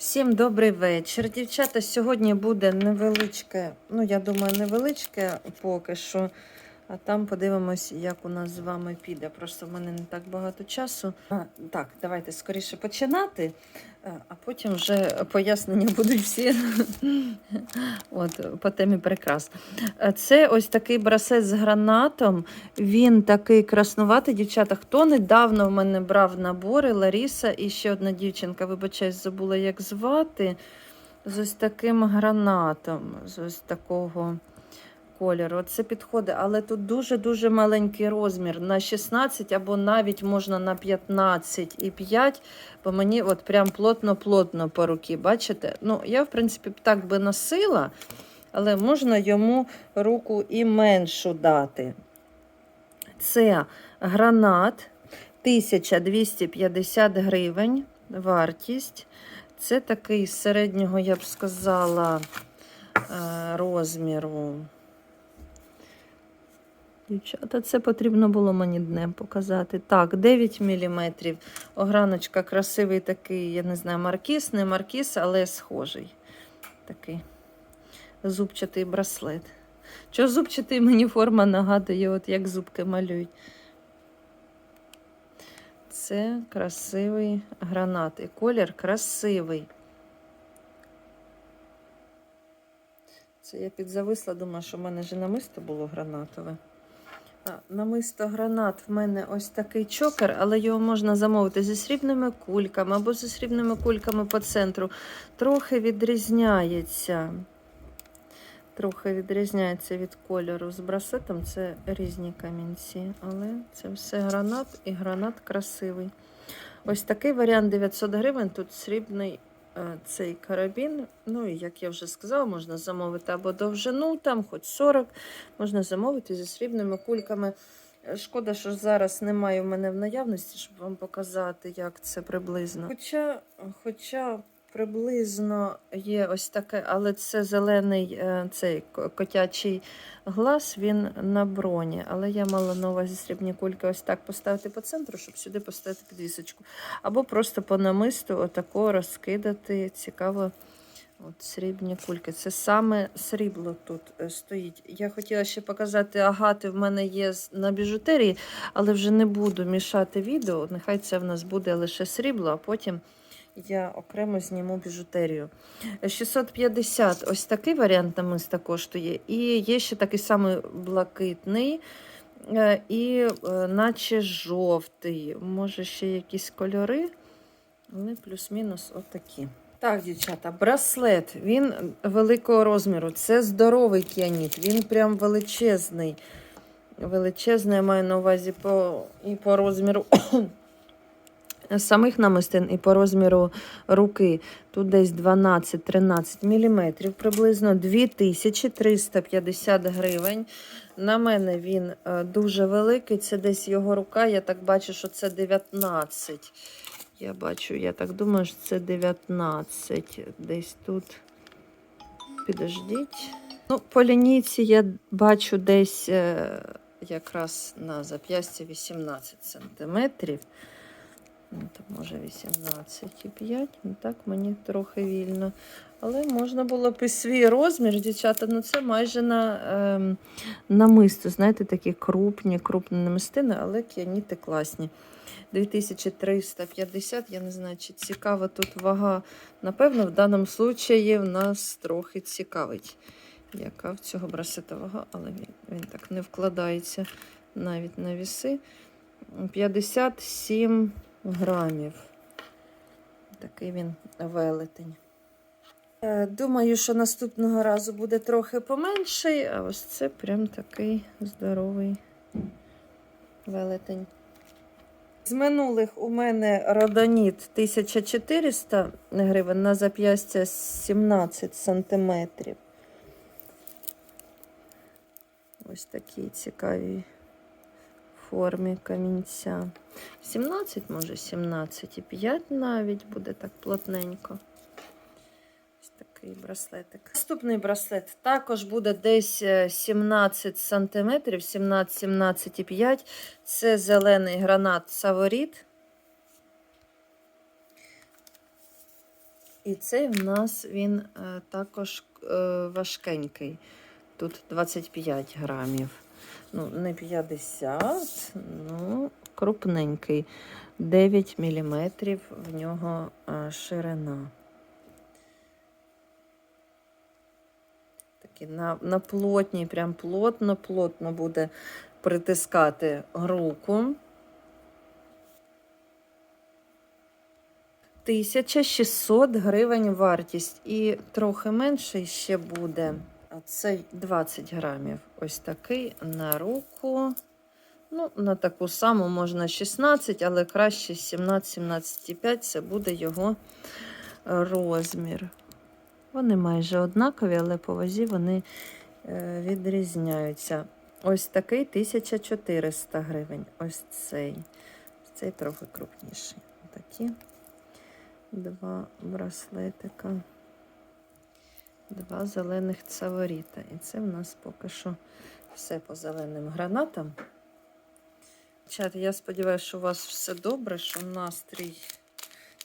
Всім добрий вечір. Дівчата, сьогодні буде невеличке, ну я думаю, невеличке поки що. А там подивимось, як у нас з вами піде. Просто в мене не так багато часу. А, так, давайте скоріше починати, е, а потім вже пояснення будуть всі От, по темі прикрас. Е, Це ось такий браслет з гранатом. Він такий краснуватий, дівчата. Хто недавно в мене брав набори, Ларіса і ще одна дівчинка, вибачаюсь, забула, як звати. З ось таким гранатом, з ось такого кольору. Це підходить, але тут дуже-дуже маленький розмір на 16 або навіть можна на 15 і 5, бо мені от прям плотно-плотно по руки. Бачите? Ну, я, в принципі, так би носила, але можна йому руку і меншу дати. Це гранат 1250 гривень. Вартість. Це такий середнього, я б сказала, е, розміру. Дівчата, це потрібно було мені днем показати. Так, 9 мм. Ограночка красивий такий, я не знаю, маркіс, не маркіс, але схожий. Такий зубчатий браслет. Чого зубчатий мені форма нагадує, от як зубки малюють. Це красивий гранат. І колір красивий. Це я підзависла, думаю, що в мене вже намисто було гранатове. Намисто гранат в мене ось такий чокер, але його можна замовити зі срібними кульками або зі срібними кульками по центру. Трохи відрізняється. Трохи відрізняється від кольору. З браслетом це різні камінці, але це все гранат і гранат красивий. Ось такий варіант 900 гривень. Тут срібний цей карабін. Ну і як я вже сказала, можна замовити або довжину, там хоч 40, можна замовити зі срібними кульками. Е, Шкода, що зараз немає в мене в наявності, щоб вам показати, як це приблизно. Хоча, хоча приблизно є ось таке, але це зелений е, цей котячий глаз, він на броні. Але я мала на увазі срібні кульки ось так поставити по центру, щоб сюди поставити підвісочку. Або просто по намисту отако розкидати. Цікаво. От срібні кульки. Це саме срібло тут е, стоїть. Я хотіла ще показати агати. В мене є на біжутерії, але вже не буду мішати відео. Нехай це в нас буде лише срібло, а потім я окремо зніму біжутерію. Е, 650 ось такий варіант намиста коштує. І є ще такий самий блакитний. е, І е, наче жовтий. Може, ще якісь кольори, але плюс-мінус отакі. Так, дівчата, браслет. Він великого розміру. Це здоровий кіаніт. Він прям величезний. Величезний, я маю на увазі по, і по розміру самих намистин, і по розміру руки. Тут десь 12-13 мм, приблизно 2350 гривень. На мене він е, дуже великий. Це десь його рука. Я так бачу, що це 19. Я бачу, я так думаю, що це 19. Десь тут. Підождіть. Ну, по лінійці я бачу десь е, якраз на зап'ясті 18 сантиметрів. Ну, то може 18,5. Ну так мені трохи вільно. Але можна було б і свій розмір, дівчата. Ну це майже на ем, намисто. Знаєте, такі крупні, крупні намистини, але кіаніти класні. 2350, я не знаю, чи цікава тут вага. Напевно, в даному случаї в нас трохи цікавить, яка в цього браслета вага, але він так не вкладається навіть на віси. 57 грамів. Такий він велетень. Е, Думаю, що наступного разу буде трохи поменший, а ось це прям такий здоровий велетень. З минулих у мене родоніт 1400 гривень на зап'ястя 17 сантиметрів. Ось такі цікаві формі камінця. 17, може, 17,5 навіть буде так плотненько. Ось такий браслетик. Наступний браслет також буде десь е, 17 сантиметрів, 17-17,5. Це зелений гранат Саворіт. І цей в нас він е, також е, важкенький. Тут 25 грамів. Ну, не 50, ну, крупненький. 9 мм в нього е, ширина. Такий на, на плотній, прям плотно-плотно буде притискати руку. 1600 гривень вартість і трохи менший ще буде. Це 20 грамів. Ось такий на руку. Ну, на таку саму можна 16, але краще 17-17,5 це буде його розмір. Вони майже однакові, але по вазі вони е, відрізняються. Ось такий 1400 гривень. Ось цей. Цей трохи крупніший. Такі два браслетика, два зелених цаворіта. І це в нас поки що все по зеленим гранатам. Чат, я сподіваюся, що у вас все добре, що настрій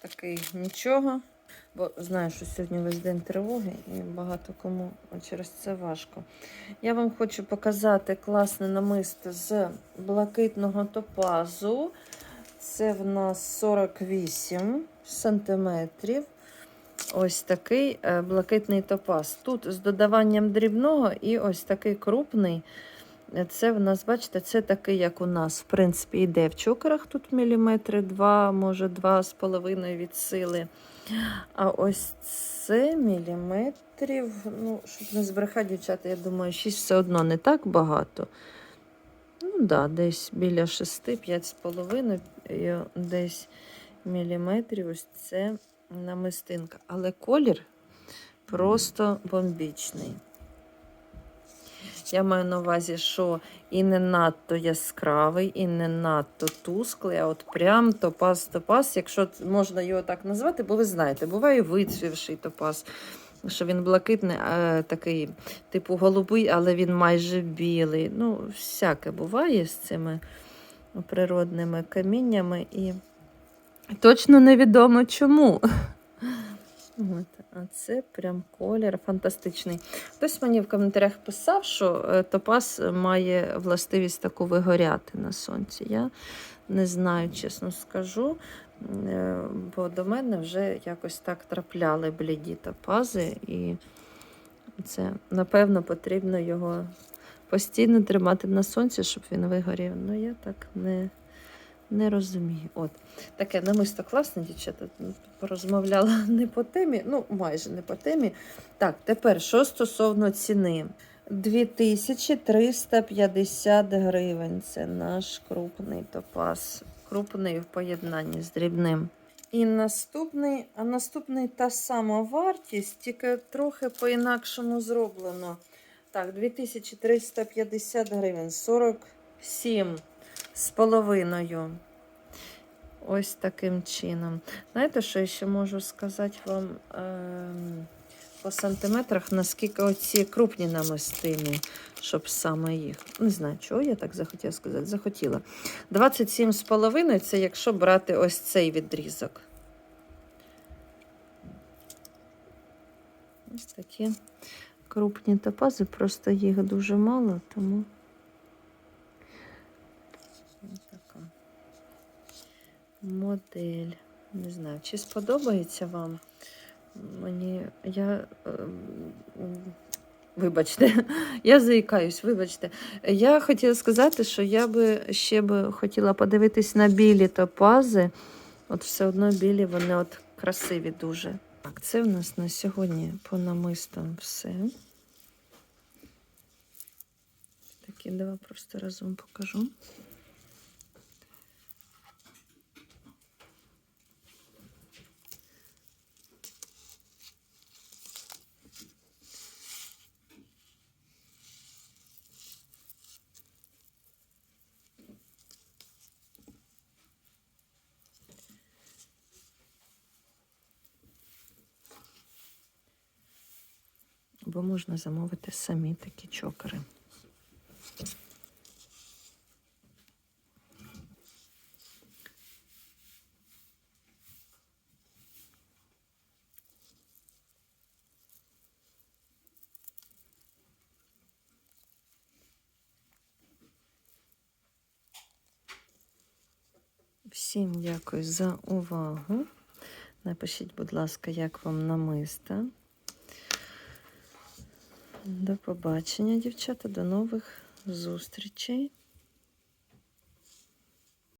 такий нічого. Бо знаю, що сьогодні весь день тривоги і багато кому через це важко. Я вам хочу показати класне намисто з блакитного топазу. Це в нас 48 сантиметрів. Ось такий е, блакитний топаз. Тут з додаванням дрібного і ось такий крупний. Це в нас, бачите, це такий, як у нас, в принципі, йде в чокерах тут міліметри, 2, може 2,5 від сили. А ось це міліметрів, ну, щоб не збрехати, дівчата, я думаю, 6 все одно не так багато. Ну, да, десь біля 6, 5,5, десь міліметрів. Ось це намистинка. Але колір просто бомбічний. Я маю на увазі, що і не надто яскравий, і не надто тусклий, а от прям топаз-топаз, якщо можна його так назвати, бо ви знаєте, буває вицвівший топаз, що він блакитний, а, такий, типу голубий, але він майже білий. Ну, всяке буває з цими природними каміннями. І точно невідомо чому. От, а це прям колір фантастичний. Хтось мені в коментарях писав, що е, топаз має властивість таку вигоряти на сонці. Я не знаю, чесно скажу, е, бо до мене вже якось так трапляли бліді топази, і це, напевно, потрібно його постійно тримати на сонці, щоб він вигорів. Ну, я так не. Не розумію. От. Таке намисто класне, дівчата. Порозмовляла не по темі, ну, майже не по темі. Так, тепер, що стосовно ціни. 2350 гривень. Це наш крупний топаз. Крупний в поєднанні з дрібним. І наступний, а наступний та сама вартість, тільки трохи по-інакшому зроблено. Так, 2350 гривень, 47 з половиною. Ось таким чином. Знаєте, що я ще можу сказати вам е по сантиметрах, наскільки оці крупні намистини, щоб саме їх. Не знаю, чого я так захотіла сказати. Захотіла. 27,5 це якщо брати ось цей відрізок. Ось такі крупні топази, просто їх дуже мало, тому. Модель. Не знаю, чи сподобається вам. Мені я. Вибачте, я заїкаюсь, вибачте. Я хотіла сказати, що я би ще би хотіла подивитись на білі топази. От все одно білі, вони от красиві дуже. Так, це в нас на сьогодні по намистам все. Такі два просто разом покажу. або можна замовити самі такі чокери. Всім дякую за увагу. Напишіть, будь ласка, як вам намиста. До побачення, дівчата, до нових зустрічей.